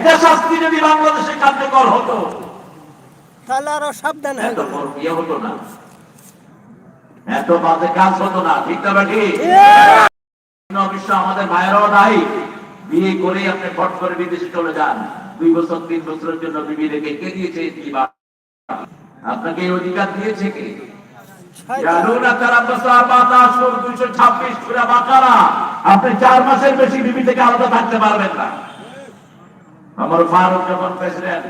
এটা শাস্তি যদি বাংলাদেশে কার্যকর হতো তাহলে আরও সাবধান এত বিয়ে হতো না। এত বাজে কাজ হতো না ঠিক না বাকি অবশ্য আমাদের ভাইয়েরাও নাই। বিয়ে করে আপনি ফট করে বিদেশে চলে যান। দুই বছর তিন বছরের জন্য বিবি রেখে কে দিয়েছে আপনাকে এই অধিকার দিয়েছে কে? আপনি চার মাসের বেশি বিবি থেকে আলাদা থাকতে পারবেন না। আমার ফারুক যখন প্রেসিডেন্ট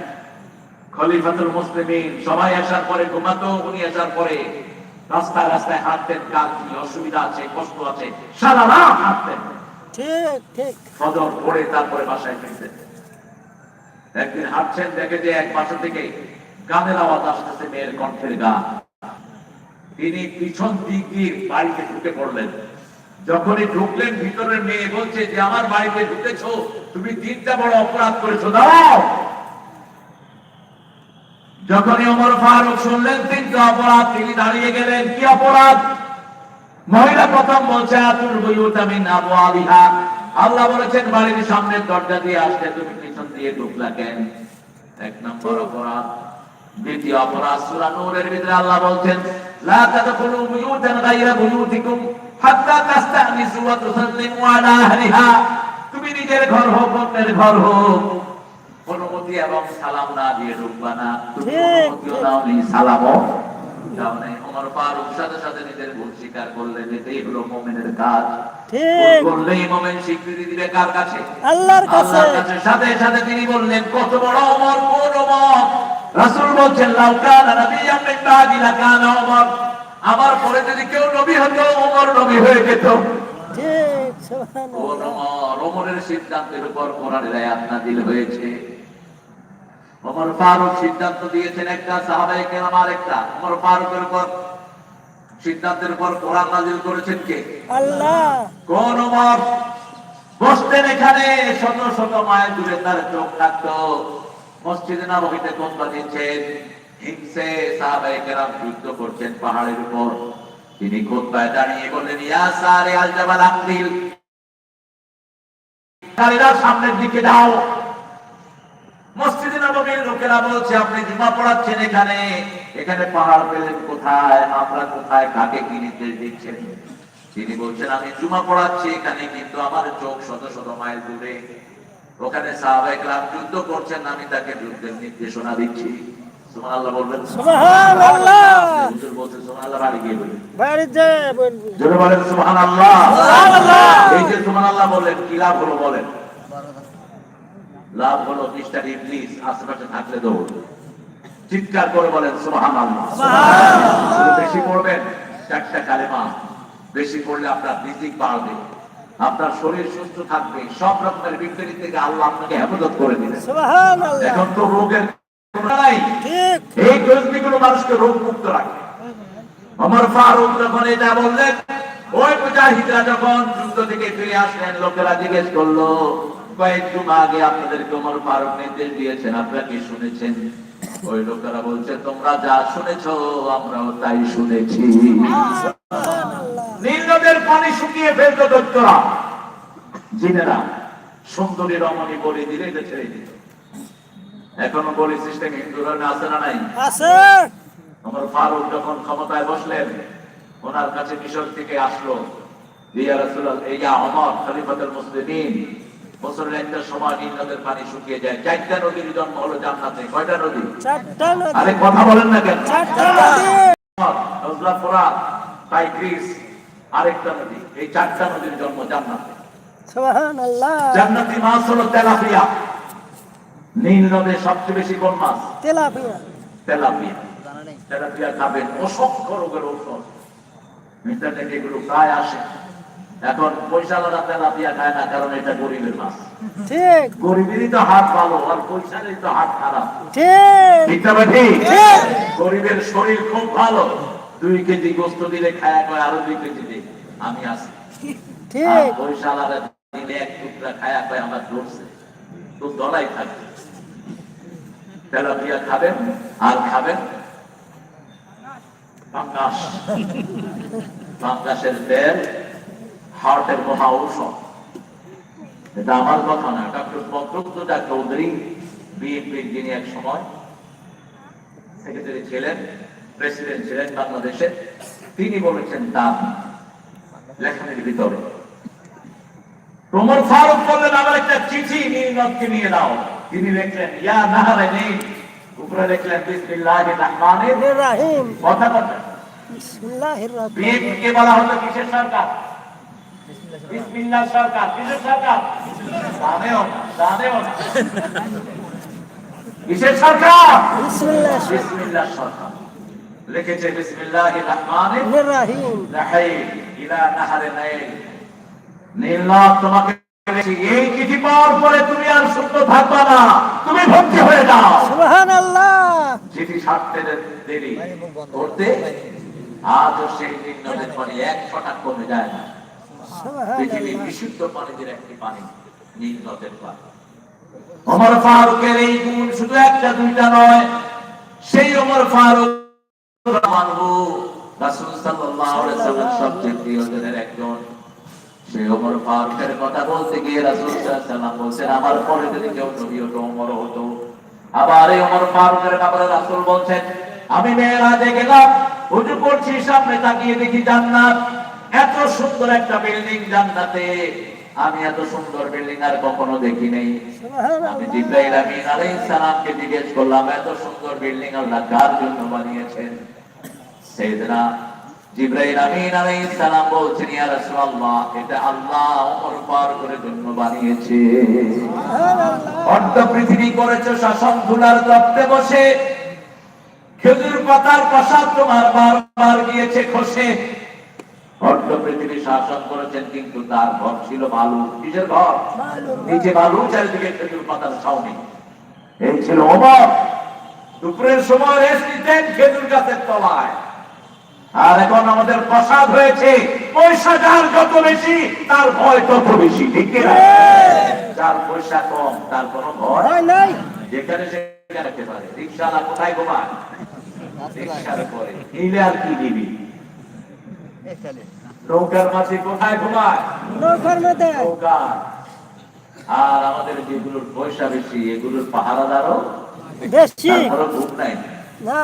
খলিফাতুল মুসলিমিন সবাই আসার পরে ঘুমাতো উনি আসার পরে রাস্তায় রাস্তায় হাঁটতেন কাজ কি অসুবিধা আছে কষ্ট আছে সারা রাত হাঁটতেন। ঠিক ঠিক। ফজর পড়ে তারপরে বাসায় ফিরতেন। একদিন হাঁটছেন দেখে যে এক পাশে থেকে গানের আওয়াজ আসতেছে মেয়ের কণ্ঠের গান তিনি পিছন দিক দিয়ে বাড়িতে ঢুকে পড়লেন। যখনই ঢুকলেন ভিতরের মেয়ে বলছে যে আমার বাড়িতে ঢুকেছো? তুমি তিনটা বড় অপরাধ করেছ দাও যখনই ওমর ফারুক শুনলেন, তিনটা অপরাধ, তিনি দাঁড়িয়ে গেলেন। কি অপরাধ? মহিলা প্রথম বলছে, আতুল বুয়ুতা মিন আবওয়াবিহা আল্লাহ বলেছেন, বাড়ির সামনের দরজা দিয়ে আসলে তুমি পিছন দিয়ে ঢুকলা কেন? এক নম্বর অপরাধ। দ্বিতীয় অপরাধ, সূরা নূরের ভিতরে আল্লাহ বলছেন, লা তাদখুলু বুয়ুতান গায়রা বুয়ুতিকুম হাত্তা তাস্তানিসু ওয়া তুসাল্লিমু আলা আহলিহা। তুমি নিজের ঘর হোক অন্যের ঘর হোক অনুমতি এবং সালাম না দিয়ে ঢুকবা না। তুমি অনুমতিও দাও নি সালামও দাও নাই ওমর ফারুক সাথে সাথে নিজের ভুল স্বীকার করলেন এটাই হলো মুমিনের কাজ। করলেই মুমিন স্বীকৃতি দিবে কার কাছে? আল্লাহর কাছে। সাথে সাথে তিনি বললেন কত বড় কোন রাসূল বলছেন মিন বাদি লাকানা আমার পরে যদি কেউ নবী হতো ওমর নবী হয়ে যেত। কোন ওমরের সিদ্ধান্তের উপর কোরআনের আয়াত নাযিল হয়েছে। ওমর ফারুক সিদ্ধান্ত দিয়েছেন একটা সাহাবায়ে কেরাম আরেকটা ওমর ফারুকের উপর সিদ্ধান্তের উপর কোরআন নাযিল করেছেন কে? আল্লাহ। কোন ওমর? বসতেন এখানে শত শত মাইল দূরে তার চোখ থাকতো। মসজিদে নববীতে কোতবা দিচ্ছেন হিংসে সাহাবায়ে কেরাম যুদ্ধ করছেন পাহাড়ের উপর। তিনি কোতবায় দাঁড়িয়ে বললেন তারা সামনের দিকে যাও মসজিদে লোকেরা বলছে, আপনি পড়াচ্ছেন এখানে। এখানে পাহাড় পেলেন কোথায়? আমরা কোথায়? কাকে কি নির্দেশ দিচ্ছেন? তিনি বলছেন, আমি জুমা পড়াচ্ছি এখানে, কিন্তু আমার চোখ শত শত মাইল দূরে। ওখানে সাহাবাহাম যুদ্ধ করছেন, আমি তাকে যুদ্ধের নির্দেশনা দিচ্ছি। সুবহানাল্লাহ বলবেন। সুবহানাল্লাহ। হুজুর বলছেন সুবহানাল্লাহ বাড়ি গিয়ে বলি। বাড়িতে বলবি জোরে বলেন সুবহানাল্লাহ। সুবহানাল্লাহ। এই যে সুবহানাল্লাহ বলেন কি লাভ হলো বলেন? লাভ হলো মিস্টার ইবলিস আশেপাশে থাকলে দৌড়। চিৎকার করে বলেন সুবহানাল্লাহ। শুধু বেশি পড়বেন চারটা কালেমা। বেশি পড়লে আপনার রিজিক বাড়বে। আপনার শরীর সুস্থ থাকবে। সব রকমের বিপরীত থেকে আল্লাহ আপনাকে হেফাজত করে দিবেন। এখন তো রোগের কোনো এই গজনিগুলো মানুষকে রোগ মুক্ত রাখে আমার ফারুক যখন এটা বললেন ওই মুজাহিদরা যখন যুদ্ধ থেকে ফিরে আসলেন লোকেরা জিজ্ঞেস করল কয়েক আগে আপনাদেরকে ওমর ফারুক নির্দেশ দিয়েছেন আপনারা কি শুনেছেন? ওই লোকেরা বলছে তোমরা যা শুনেছো আমরাও তাই শুনেছি। নীল নদের পানি শুকিয়ে ফেলতো দৈত্যরা। জিনেরা সুন্দরী রমণী বলে দিলে এটা ছেড়ে দিত এখনও বলি সিস্টেম হিন্দু ধর্মে আছে না নাই? আছে। আমার ফারুক যখন ক্ষমতায় বসলেন ওনার কাছে মিশর থেকে আসলো। ইয়া রাসূলুল্লাহ এই ইয়া ওমর খলিফাতুল মুসলিমিন বছরের একটা সময় পানি শুকিয়ে যায়। চারটা নদীর জন্ম হলো জান্নাতে। কয়টা নদী? চারটা নদী। আরে কথা বলেন না কেন? চারটা নদী। নজলা ফোরাত টাইগ্রিস আরেকটা নদী। এই চারটা নদীর জন্ম জান্নাতে। সুবহানাল্লাহ। জান্নাতি মাছ হলো তেলাপিয়া। নীল নদে সবচেয়ে বেশি কোন মাছ? তেলাপিয়া। তেলাপিয়া। তেলাপিয়া খাবেন অসংখ্য রোগের ঔষধ। ইন্টারনেটে এগুলো প্রায় আসে। এখন পয়সাওয়ালা তেলাপিয়া খায় না কারণ এটা গরিবের মাছ। ঠিক। গরিবেরই তো হাত ভালো আর পয়সারই তো হাত খারাপ। ঠিক। ঠিক না ঠিক। ঠিক। গরিবের শরীর খুব ভালো। দুই কেজি গোস্ত দিলে খায়া কয় আরও দুই কেজি দে আমি আছি। আর ঠিক পয়সাওয়ালা দিলে এক টুকরা খায়া কয় আমার ধরছে। তো দলাই থাকবে। তেলাপিয়া খাবেন, আর খাবেন পাঙ্গাস সেক্রেটারি ছিলেন, প্রেসিডেন্ট ছিলেন বাংলাদেশের তিনি বলেছেন তার লেখনের ভিতরে, তোমর ফারুক বললেন আমার একটা চিঠি নীলনদকে নিয়ে দাও তিনি লিখলেন ইয়া নাহারে নীল উপরে লিখলেন বিসমিল্লাহির রহমানির রাহিম। কথা কথা বিসমিল্লাহির রহমানির বিএনপি কে বলা হলো কিসের সরকার? বিসমিল্লাহ সরকার। কিসের সরকার? জানেও না কিসের সরকার? বিসমিল্লাহ বিসমিল্লাহ সরকার। লিখেছে বিসমিল্লাহির রহমানির রাহিম। রাহিম। ইলা নাহারে নাইল। নীলনদ তোমাকে এই চিঠি পাওয়ার পরে তুমি আর সুস্থ থাকবা না। তুমি ভর্তি হয়ে যাও। চিঠি ছাড়তে দেরি। করতে আজও সেই নীলনদের পানি এক ফোঁটা কমে যায় না। পৃথিবীর বিশুদ্ধ পানিদের একটি পানি নীল নদের পানি। ওমর ফারুকের এই গুণ শুধু একটা দুইটা নয়। সেই ওমর ফারুক মানবু। রাসূল সাল্লাল্লাহু আলাইহি ওয়াসাল্লাম সবচেয়ে প্রিয়জনের একজন। আমি মেয়েরাজে গেলাম উজু করছি সামনে তাকিয়ে দেখি জান্নাত, এত সুন্দর একটা বিল্ডিং জান্নাতে, আমি এত সুন্দর বিল্ডিং আর কখনো দেখি নেই। আমি জিব্রাইল আমিন আলাইহিস সালামকে জিজ্ঞেস করলাম, এত সুন্দর বিল্ডিং আল্লাহ কার জন্য বানিয়েছেন? সাইয়েদনা জিব্রাইল আমিন আলাইহিস সালাম বলছেন ইয়া রাসূলুল্লাহ এটা আল্লাহ ওমর ফারুকের জন্য বানিয়েছে। অর্ধ পৃথিবী করেছে শাসন ধুলার তপ্তে বসে। খেজুর পাতার প্রসাদ তোমার বারবার গিয়েছে খসে। অর্ধ পৃথিবী শাসন করেছেন কিন্তু তার ঘর ছিল বালু নিজের ঘর? নিচে বালু চারিদিকে খেজুর পাতার ছাউনি। এই ছিল অমর। দুপুরের সময় রেস্ট নিতেন খেজুর গাছের তলায়। আর এখন আমাদের প্রসাদ হয়েছে। পয়সা যার যত বেশি তার ভয় তত বেশি ঠিক যার পয়সা কম তার কোনো ভয় নাই। যেখানে সেখানে রাখতে পারে। রিক্সাওয়ালা কোথায় ঘুমায়? রিক্সার পরে নিলে আর কি নিবি? নৌকার মাঝে কোথায় ঘুমায়? নৌকার মধ্যে। নৌকা। আর আমাদের যেগুলোর পয়সা বেশি এগুলোর পাহারাদারও বেশি। ঘুম নাই। না।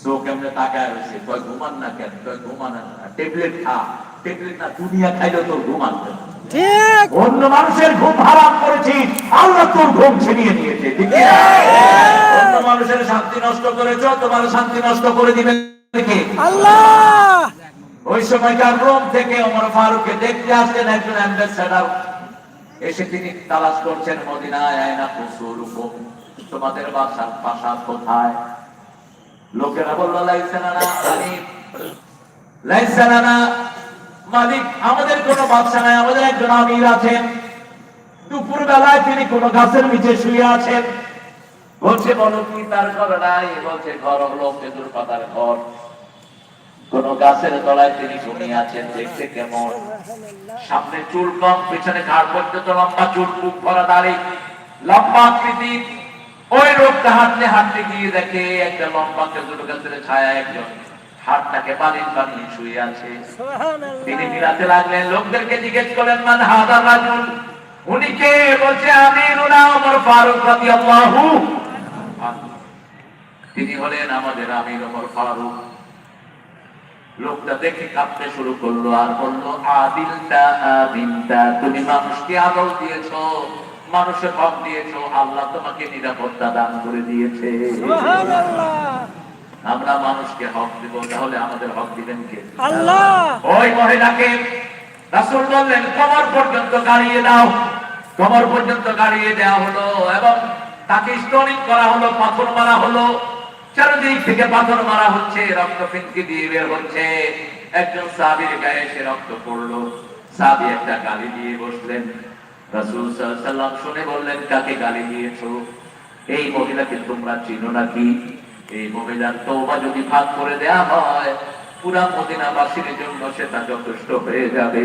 চোখ এমনি তাকায় রয়েছে কয় ঘুমান না কেন? কয় ঘুমান ট্যাবলেট খা। ট্যাবলেট না দুনিয়া খাইলে তোর ঘুম আসবে ঠিক। অন্য মানুষের ঘুম হারাম করেছি। আল্লাহ তোর ঘুম ছিনিয়ে নিয়েছে। ঠিক অন্য মানুষের শান্তি নষ্ট করেছ তোমার শান্তি নষ্ট করে দিবে? আল্লাহ! ওই সময়কার রোম থেকে ওমর ফারুককে দেখতে আসছেন একজন অ্যাম্বাসেডার এসে তিনি তালাশ করছেন মদিনায় আয়না কুসুর তোমাদের বাসার প্রাসাদ কোথায়? লোকেরা বলল মালিক। আমাদের কোনো বাদশা নাই, আমাদের একজন আমির আছেন। দুপুর বেলায় তিনি কোনো গাছের নিচে শুয়ে আছেন। বলছে, বলো কি, তার ঘর নাই? বলছে, ঘর হলো খেজুর পাতার ঘর। কোন গাছের তলায় তিনি ঘুমিয়ে আছেন, দেখতে কেমন? সামনে চুল কম পেছনে ঘাড় পর্যন্ত লম্বা চুল, বুক ভরা দাড়ি। লম্বা আকৃতি ওই লোকটা হাঁটতে হাঁটতে গিয়ে দেখে একটা লম্বা খেজুর গাছের ছায়া একজন হাতটাকে বানিয়ে শুয়ে আছে। তিনি মিলাতে লাগলেন লোকদেরকে জিজ্ঞেস করলেন মান হাদার রাজুল? উনি কে? বলছে আমি রুনা ওমর ফারুক আনহু। তিনি হলেন আমাদের আমির ওমর ফারুক। লোকটা দেখে কাঁপতে শুরু করল আর বলল আদিলটা আদিলটা তুমি মানুষকে আদল দিয়েছ। মানুষের হক দিয়েছ আল্লাহ তোমাকে নিরাপত্তা দান করে দিয়েছে। আমরা মানুষকে হক দিব তাহলে আমাদের হক দিবেন কে? আল্লাহ। ওই মহিলাকে রাসূল বললেন কমর পর্যন্ত গাড়িয়ে দাও। কমর পর্যন্ত গাড়িয়ে দেওয়া হলো এবং তাকে স্টোনিং করা হলো পাথর মারা হলো। চারিদিক থেকে পাথর মারা হচ্ছে রক্ত ফিনকি দিয়ে বের হচ্ছে। একজন সাহাবীর গায়ে সে রক্ত পড়ল। সাহাবী একটা গালি দিয়ে বসলেন। রাসূল সাল্লাম শুনে বললেন কাকে গালি দিয়েছ? এই মহিলাকে তোমরা চিনো নাকি? এই মহিলার যদি ভাগ করে দেয়া হয় পুরা মদিনাবাসীর জন্য সেটা যথেষ্ট হয়ে যাবে।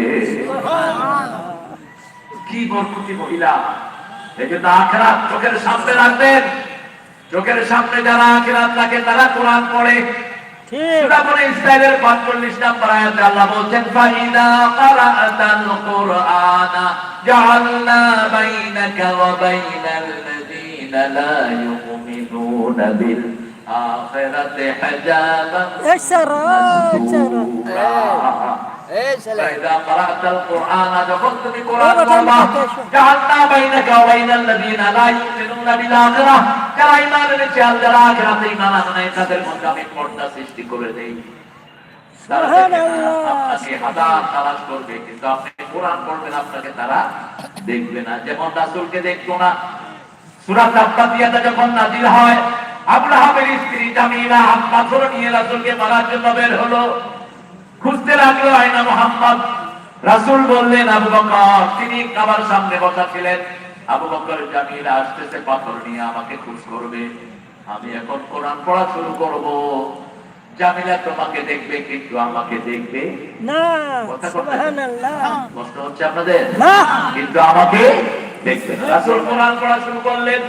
কি বরকতি মহিলা! এই জন্য আখরাত চোখের সামনে রাখবেন। চোখের সামনে যারা আখরাত থাকে তারা কোরআন পড়ে। ঠিক। সূরা বনি ইসরাইলের 45 নম্বর আয়াতে আল্লাহ বলছেন ফাইদা ক্বারাআতাল কুরআনা জাআলনা বাইনাকা ওয়া বাইনাল লাযীনা লা ইউমিনুনা বিল আখিরাতি হিজাবান এছাড়া এছাড়া ফাইদা ক্বারাআতাল কুরআনা যখন তুমি কোরআন পড়বা আমি বাইনাকা ওয়া বাইনাল লাযীনা লা ইউমিনুনা বিল আখিরাহ যারা ঈমান এনেছে আর যারা আখিরাতে ঈমান আনে নাই তাদের মধ্যে আমি পর্দা সৃষ্টি করে দেই। তারা দেখবে না, আপনাকে হাজার তালাশ করবে কিন্তু আপনি কোরআন পড়বেন আপনাকে তারা দেখবে না। যেমন রাসূলকে দেখতো না। সূরা তাব্বাতিয়াতে যখন নাযিল হয় আবুল স্ত্রী জামিলা হাত পাথর নিয়ে রাসূলকে মারার জন্য বের হলো। খুঁজতে লাগল আয়না মোহাম্মদ। রাসূল বললেন আবু বকর তিনি কাবার সামনে বসা ছিলেন। আবু বকর জামিলা আসতেছে পাথর নিয়ে আমাকে খুঁজ করবে। আমি এখন কোরআন পড়া শুরু করব। জামিলা তোমাকে দেখবে কিন্তু আমাকে দেখবে না কষ্ট হচ্ছে আপনাদের? কিন্তু আমাকে দেখবে। রাসূল কোরআন পড়া শুরু করলেন।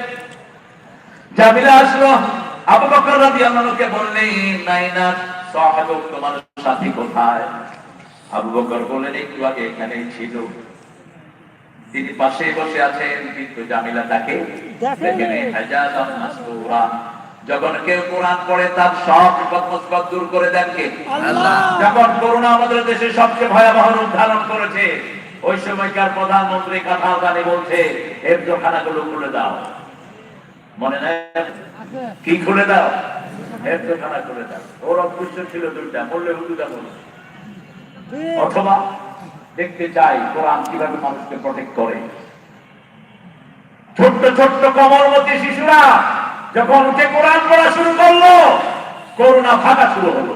জামিলা আসলো। আবু বকর রাদিয়াল্লাহু আনহুকে বললেন নাইনা সাহাবক তোমার সাথী কোথায়? আবু বকর বললেন একটু আগে এখানেই ছিল। তিনি পাশে বসে আছেন কিন্তু জামিলা তাকে যখন কেউ কোরআন পড়ে তার সব বিপদ দূর করে দেন কে? যখন করোনা আমাদের দেশে সবচেয়ে ভয়াবহ রূপ ধারণ করেছে ওই সময়কার প্রধানমন্ত্রী কাঁঠাল গানে বলছে এর দোকানাগুলো খুলে দাও। মনে নেই? কি খুলে দাও? ওর ছিল দুইটা বললে হুদুদা অথবা দেখতে চাই কোরআন কীভাবে মানুষকে প্রটেক্ট করে। ছোট্ট ছোট্ট কমলমতি শিশুরা যখন উঠে কোরআন পড়া শুরু করল করোনা ফাঁকা শুরু হলো।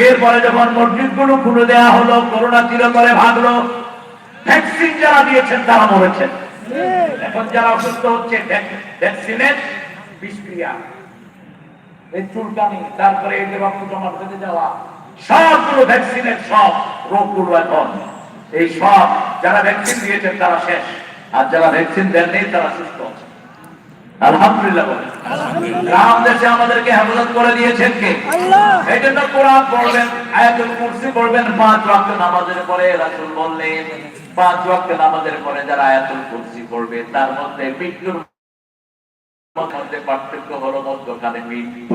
এরপরে যখন মসজিদগুলো খুলে দেওয়া হলো করোনা চিরতরে ভাগলো। ভ্যাকসিন যারা দিয়েছেন তারা মরেছেন। এখন যারা অসুস্থ হচ্ছে ভ্যাকসিনের বিষক্রিয়া। এই চুলকানি তারপরে এই যে রক্ত জমা বেঁধে যাওয়া সবগুলো ভ্যাকসিনের সব রোগগুলো এখন। এই সব যারা ভ্যাকসিন দিয়েছেন তারা শেষ। আর যারা ভ্যাকসিন দেননি তারা সুস্থ। আলহামদুলিল্লাহ বলেন। রাম দেশে আমাদেরকে হেফাজত করে দিয়েছেন কে? এই জন্য কোরআন পড়বেন আয়াতুল কুরসি পড়বেন পাঁচ ওয়াক্ত নামাজের পরে রাসূল বললেন পাঁচ ওয়াক্ত নামাজের পরে যারা আয়াতুল কুরসি পড়বে তার মধ্যে মৃত্যুর মধ্যে পার্থক্য হলো মধ্যখানে মৃত্যু।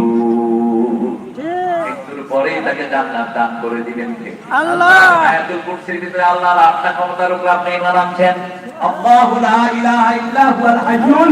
মৃত্যুর পরেই তাকে জান্নাত দান করে দিবেন আল্লাহ! আয়াতুল কুরসির ভিতরে আল্লাহর আটটা ক্ষমতার উপর আপনি ইমান আনছেন। আল্লাহু লা ইলাহা ইল্লা হুয়াল হাইয়ুল